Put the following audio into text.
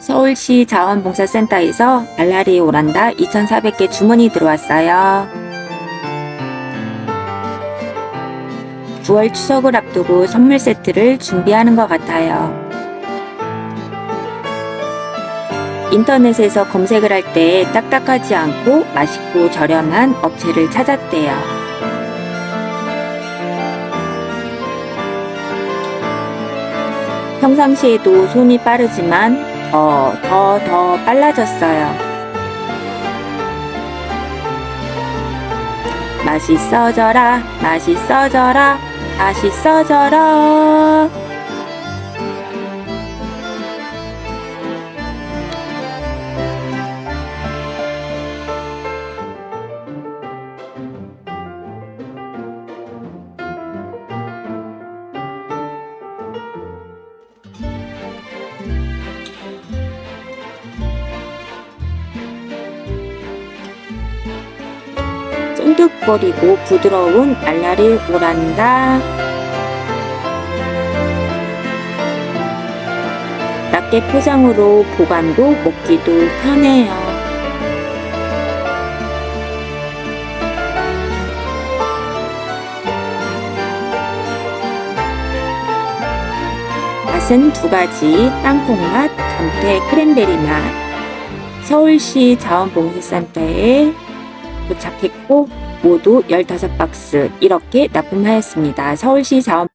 서울시 자원봉사센터에서 알라리 오란다 2,400개 주문이 들어왔어요. 9월 추석을 앞두고 선물 세트를 준비하는 것 같아요. 인터넷에서 검색을 할 때 딱딱하지 않고 맛있고 저렴한 업체를 찾았대요. 평상시에도 손이 빠르지만 더, 더, 더 빨라졌어요. 맛있어져라, 맛있어져라, 맛있어져라. 쫀득거리고 부드러운 알라리 오란다. 낱개 포장으로 보관도 먹기도 편해요. 맛은 두 가지, 땅콩 맛, 감태 크랜베리 맛. 서울시 자원봉사센터에 도착했고 모두 15박스 이렇게 납품하였습니다. 서울시 자원